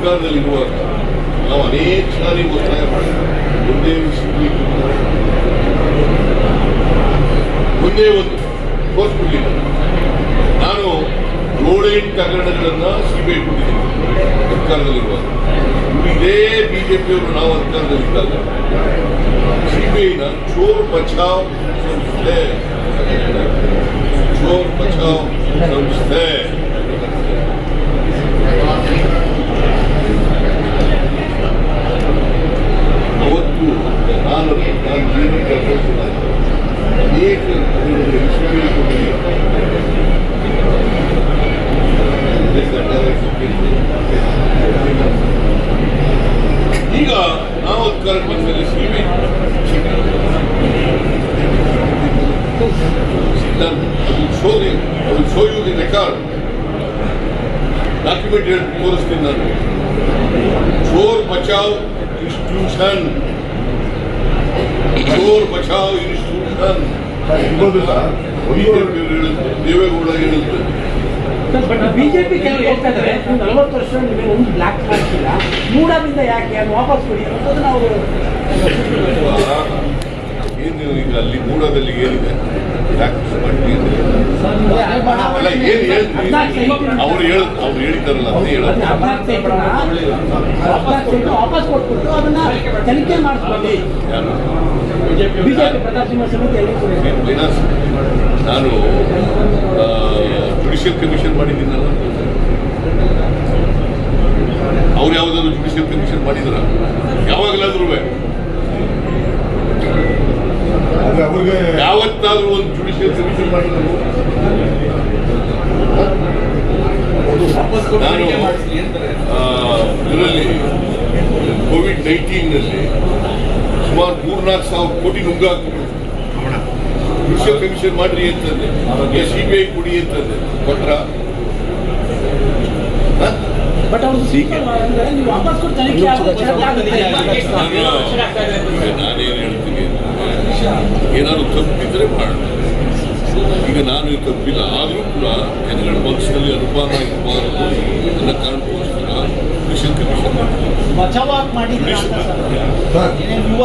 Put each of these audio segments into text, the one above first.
ಅಧಿಕಾರದಲ್ಲಿರುವಾಗ ನಾವು ಅನೇಕ ಸಾರಿ ಒತ್ತಾಯ ಮಾಡಿದ್ದೇವೆ ಒಂದೇ ಸಿಗಬೇಕು ಒಂದೇ ಒಂದು ಕೋರ್ಸ್ಬಿಟ್ಟಿಲ್ಲ ನಾನು ಏಳೆಂಟು ಹಗರಣಗಳನ್ನ ಸಿಬಿಐ ಕೊಟ್ಟಿದ್ದೀನಿ ಸರ್ಕಾರದಲ್ಲಿರುವಾಗ ಇದೇ ಬಿಜೆಪಿಯವರು ನಾವು ಅಧಿಕಾರದಲ್ಲಿದ್ದಾಗ ಸಿಬಿಐನ ಚೋರ್ ಬಚಾವ್ ಸಂಸ್ಥೆ. ಚೋರ್ ಬಚಾವ್ ಸಂಸ್ಥೆ ಅವತ್ತು ನಾನು ನಾನು ಏನು ಕೆಲಸ ಅನೇಕ ಸಿಬಿಐ ಕೊಟ್ಟಿದ್ದೀನಿ ಈಗ ನಾವು ಅಧಿಕಾರಕ್ಕೆ ಬಂದರೆ CBI ಶೋಧಿ show you the record. Document ಹೇಳಿ, ತೋರಿಸ್ತೀನಿ ನಾನು. ಚೋರ್ ಬಚಾವ್ ಇನ್ಸ್ಟಿಟ್ಯೂಷನ್. ಚೋರ್ ಬಚಾವ್ ಇನ್ಸ್ಟಿಟ್ಯೂಷನ್. ದೇವೇಗೌಡ ಬಟ್ ಬಿಜೆಪಿ ಕೆಲವರು ಹೇಳ್ತಾ ಇದ್ದಾರೆ ನೀವು ನಲವತ್ತು ವರ್ಷ ನಿಮಗೆ ಒಂದು ಬ್ಲಾಕ್ ಮಾಡ್ತಿಲ್ಲ ಮೂಡಾದಿಂದ ಯಾಕೆ ಅದು ವಾಪಸ್ ಕೊಡಿ ಅನ್ನೋದು ನಾವು ಏನು ಈಗ ಅಲ್ಲಿ ಮೂಡದಲ್ಲಿ ಏನಿದೆ ಅವ್ರು ಹೇಳ ಅವ್ರು ಹೇಳಿದಾರಲ್ಲ ಅದೇ ಹದಿನಾಲ್ಕು ವಾಪಸ್ ಕೊಟ್ಬಿಟ್ಟು ಅದನ್ನ ತನಿಖೆ ಮಾಡಿಸ್ಕೊಳ್ಳಿ ನಾನು ಜುಡಿಷಿಯಲ್ ಕಮಿಷನ್ ಮಾಡಿದ್ದೀನಲ್ಲ ಅವ್ರು ಯಾವುದಾದ್ರು ಜುಡಿಷಿಯಲ್ ಕಮಿಷನ್ ಮಾಡಿದ್ರ? ಯಾವಾಗಲಾದ್ರೂ ಯಾವತ್ತಾದ್ರೂ ಒಂದು ಜುಡಿಷಿಯಲ್ ಕಮಿಷನ್ ಮಾಡಿದ್ರು. ನಾನು ಇದರಲ್ಲಿ ಕೋವಿಡ್ ನೈನ್ಟೀನ್ನಲ್ಲಿ ಸುಮಾರು ಮೂರ್ನಾಲ್ಕು ಸಾವಿರ ಕೋಟಿ ನುಂಗ ಕೃಷಿ ಕಮಿಷನ್ ಮಾಡ್ರಿ ಅಂತಂದೆ. ಸಿ ಬಿ ಐ ಕೊಡಿ ಅಂತಂದೆ. ಕೊಟ್ರ? ನಾನೇನು ಹೇಳ್ತೀನಿ. ಅಂತಂದ್ರೆ, ಏನಾದ್ರು ತಪ್ಪಿದ್ರೆ ಮಾಡೋಣ ಈಗ ನಾನು ತಪ್ಪಿಲ್ಲ. ಆದರೂ ಕೂಡ ಜನಗಳ ಮನಸ್ಸಿನಲ್ಲಿ ಅನುಮಾನ ಇರಬಾರದು ಅನ್ನೋ ಕಾರಣಕ್ಕೋಸ್ಕರ ಜುಡಿಷಿಯಲ್ ಕಮಿಷನ್ ಮಾಡ್ತೀನಿ ಬಚಾವ್ ಮಾಡಿದ್ದೀರಾ ಅಂತ ಸರ್ ಸರ್ ಏನೇನು ನೀವು ಅದನ್ನ ಬಚಾವ್ ಒಬ್ಬ ಮಂತ್ರಿಯಾಗಿ ಇಟ್ಕೊಂಡು ಜುಡಿಷಿಯಲ್ ಕಮಿಷನ್ ಮಾಡಿದ್ರೆ ನೀವು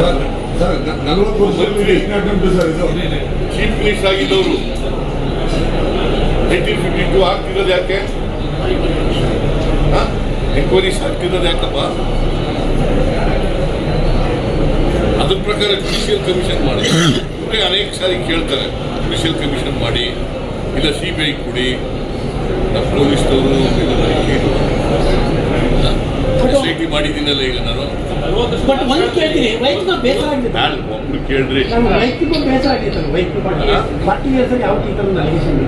ಸರ್ ಸರ್ ನಲವತ್ತು ಚೀಫ್ ಮಿನಿಸ್ಟರ್ ಆಗಿದ್ದವರು. ಏಯ್ಟೀನ್ ಫಿಫ್ಟಿ ಟು ಆಗ್ತಿರೋದು ಯಾಕೆ? ಎನ್ಕ್ವೈರೀಸ್ ಆಗ್ತಿರೋದು ಯಾಕಪ್ಪ? ಅದ್ರ ಪ್ರಕಾರ ಜುಡಿಷಿಯಲ್ ಕಮಿಷನ್ ಮಾಡಿ. ಅನೇಕ ಸಾರಿ ಕೇಳ್ತಾರೆ ಜುಡಿಷಿಯಲ್ ಕಮಿಷನ್ ಮಾಡಿ ಇಲ್ಲ ಸಿ ಬಿ ಐ ಕೊಡಿ. ಎಸ್ ಐ ಮಾಡಿದ್ದೀನಲ್ಲ ಈಗ ನಾನು. ಬಟ್ ಒಂದು ಕೇಳ್ತೀನಿ ವೈಯಕ್ತಿಕ ಬೇಸರ ಆಗಿದೆ ನಾನು ಒಬ್ರು ಕೇಳ್ರಿ ನಮ್ಗೆ ವೈಯಕ್ತಿಕ ಬೇಸರ ಆಗಿದೆ ಸರ್ ವೈಯಕ್ತಿಕ ಫಾರ್ಟಿ ಇಯರ್ಸ್ ಯಾವ ಈ ಥರದ ಅಲಿಗೇಷನ್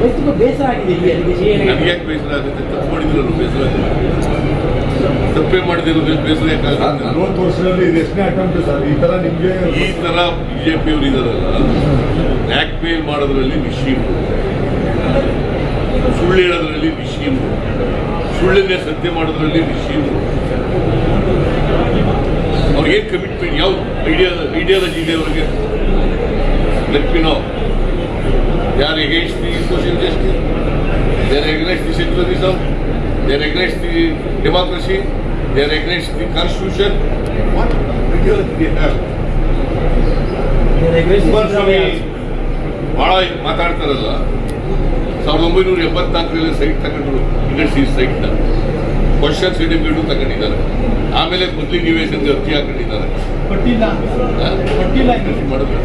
ವೈಯಕ್ತಿಕ ಬೇಸರ ಆಗಿದೆ ಈ ಅಲಿಗೇಷನ್ ನನಗೆ ಯಾಕೆ ಬೇಸರ ಆಗುತ್ತೆ ತಪ್ಪು ಮಾಡಿದ್ರು ಬೇಸರ ತಪ್ಪೇ ಮಾಡಿದಿರೋದು ಬೇಸರ ಸರ್ ಯಾಕಾಗುತ್ತೆ ನಲವತ್ತು ವರ್ಷದಲ್ಲಿ ಇದು ಎಷ್ಟನೇ ಅಟೆಂಪ್ಟ್ ಸರ್? ಈ ತರ ನಿಮಗೆ ಈ ತರ ಬಿಜೆಪಿ ಅವರು ಇದ್ದಾರಲ್ಲ ಬ್ಲ್ಯಾಕ್ ಮೇಲ್ ಮಾಡೋದ್ರಲ್ಲಿ ನಿಶೀಮ್ ಸುಳ್ಳು ಹೇಳೋದ್ರಲ್ಲಿ ವಿಷಯ ಸುಳ್ಳನ್ನೇ ಸತ್ಯ ಮಾಡೋದ್ರಲ್ಲಿ ವಿಷಯ ಅವ್ರಿಗೇನು ಕಮಿಟ್ಮೆಂಟ್ ಯಾವ ಐಡಿಯಾ ಐಡಿಯಾಲಜಿ ಇದೆ ಅವ್ರಿಗೆ ಲೆಟ್ಮಿನೋ ಯಾರು against the social justice there against the secularism there against the democracy there against the constitution have Kumaraswamy ಬಹಳ ಮಾತಾಡ್ತಾರಲ್ಲ. ಸಾವಿರದ ಒಂಬೈನೂರ ಎಂಬತ್ನಾಲ್ಕರಲ್ಲಿ ಸೈಟ್ ತಗೊಂಡ್ರು ಇಂಡಸ್ಟ್ರೀಸ್ ಸೈಟ್ನ ಕ್ವಶನ್ ಸರ್ಟಿಫಿಕೇಟು ತಗೊಂಡಿದ್ದಾರೆ. ಆಮೇಲೆ ಮೊದಲಿಗೆ ನಿವೇಶನಕ್ಕೆ ಅರ್ಜಿ ಹಾಕೊಂಡಿದ್ದಾರೆ. ಮಾಡಿದ್ರು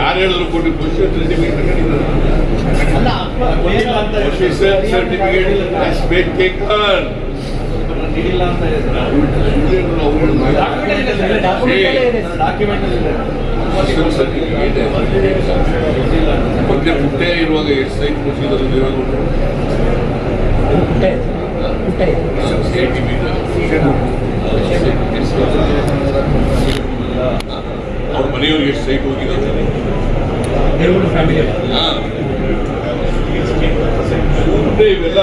ಯಾರು ಹೇಳಿದ್ರು ಕೊಟ್ಟು ಕ್ವಶನ್ ಸರ್ಟಿಫಿಕೇಟ್ ತಗೊಂಡಿದ್ದಾರೆ. ಸರ್ಟಿಫಿಕೇಟ್ ಡಾಕ್ಯುಮೆಂಟ್ ಇದೆ. ಮೊದಲೇ ಪುಟ್ಟೆ ಇರುವಾಗ ಎಷ್ಟು ಸೈಟ್ ಪುಟ್ಟ ಪುಟ್ಟ ಅವ್ರ ಮನೆಯವ್ರಿಗೆ ಎಷ್ಟು ಸೈಟ್ ಹೋಗಿದ್ದಾರೆ ಫ್ಯಾಮಿಲಿ ಹಾ. ಇವೆಲ್ಲ.